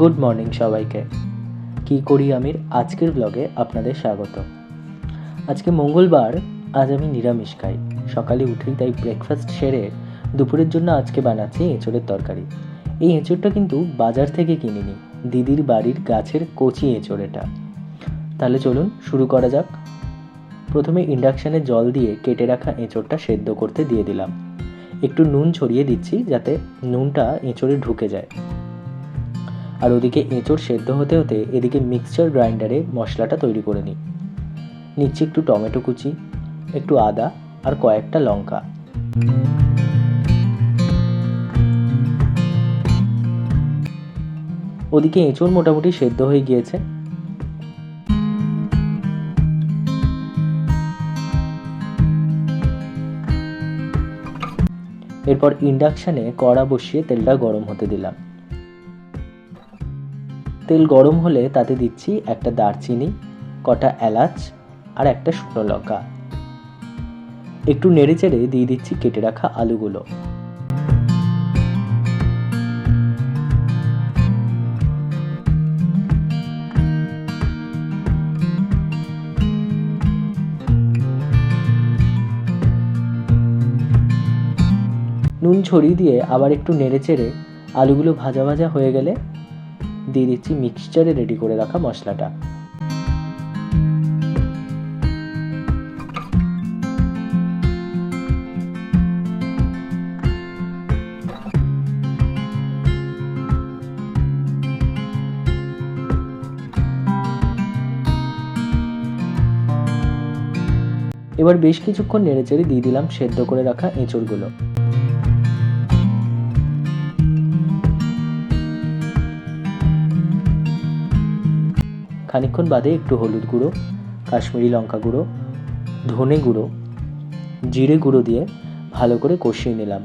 Good morning সবাইকে। কি করি আমির? আজকের ব্লগে আপনাদের স্বাগত। আজকে মঙ্গলবার, আজ আমি নিরামিষ খাই। সকালে উঠেই তাই ব্রেকফাস্ট সেরে দুপুরের জন্য আজকে বানাচ্ছি এঁচড়ের তরকারি। এই এঁচড়টা কিন্তু বাজার থেকে কিনিনি, দিদির বাড়ির গাছের কচি এঁচড় এটা তাহলে চলুন শুরু করা যাক। প্রথমে ইন্ডাকশানে জল দিয়ে কেটে রাখা এঁচড়টা সেদ্ধ করতে দিয়ে দিলাম। একটু নুন ছড়িয়ে দিচ্ছি যাতে নুনটা এঁচড়ে ঢুকে যায়। আর ওদিকে এঁচড় সেদ্ধ হতে হতে এদিকে মিক্সচার গ্রাইন্ডারে মশলাটা তৈরি করে নিই। নিচ্ছি একটু টমেটো কুচি, একটু আদা আর কয়েকটা লঙ্কা। ওদিকে এঁচড় মোটামুটি সেদ্ধ হয়ে গিয়েছে। এরপর ইন্ডাকশানে কড়া বসিয়ে তেলটা গরম হতে দিলাম। তেল গরম হলে তাতে দিচ্ছি একটা দারচিনি, কটা এলাচ আর একটা শুকনো লঙ্কা। একটু নেড়ে চেড়ে দিয়ে দিচ্ছি কেটে রাখা আলুগুলো। নুন ছড়িয়ে দিয়ে আবার একটু নেড়ে চেড়ে আলুগুলো ভাজা ভাজা হয়ে গেলে দিয়ে দিচ্ছি মিক্সচারে রেডি করে রাখা মশলাটা। এবার বেশ কিছুক্ষণ নেড়েচেড়ে দিয়ে দিলাম সেদ্ধ করে রাখা এঁচড়গুলো। খানিকক্ষণ বাদে একটু হলুদ গুঁড়ো, কাশ্মীরি লঙ্কা গুঁড়ো, ধনে গুঁড়ো, জিরে গুঁড়ো দিয়ে ভালো করে কষিয়ে নিলাম।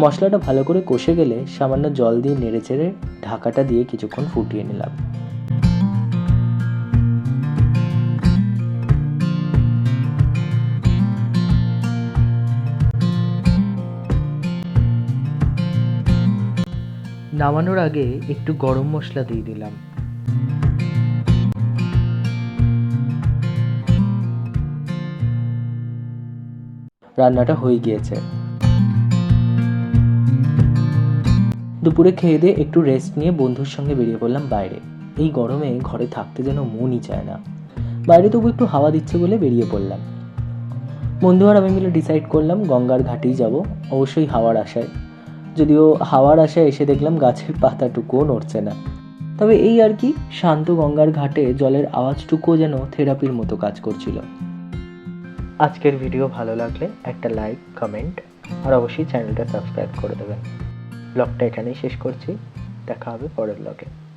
মশলাটা ভালো করে কষে গেলে সামান্য জল দিয়ে নেড়ে চেড়ে ঢাকাটা দিয়ে কিছুক্ষণ ফুটিয়ে নিলাম। নামানোর আগে একটু গরম মশলা দিয়ে দিলাম। রান্নাটা হয়ে গিয়েছে। দুপুরে খেয়ে দিয়ে একটু রেস্ট নিয়ে বন্ধুর সঙ্গে বেরিয়ে পড়লাম বাইরে। এই গরমে ঘরে থাকতে যেন মনই চায় না। বাইরে তবু একটু হাওয়া দিচ্ছে বলে বেরিয়ে পড়লাম। বন্ধু আর আমি মিলে ডিসাইড করলাম গঙ্গার ঘাটেই যাব, অবশ্যই হাওয়ার আশায়। যদিও হাওয়ার আশায় এসে দেখলাম গাছের পাতাটুকুও নড়ছে না। তবে এই আর কি শান্ত গঙ্গার ঘাটে জলের আওয়াজটুকুও যেন থেরাপির মতো কাজ করছিল। আজকের ভিডিও ভালো লাগলে একটা লাইক, কমেন্ট আর অবশ্যই চ্যানেলটা সাবস্ক্রাইব করে দেবেন। ব্লগটা এখানেই শেষ করছি। দেখা হবে পরের ব্লগে।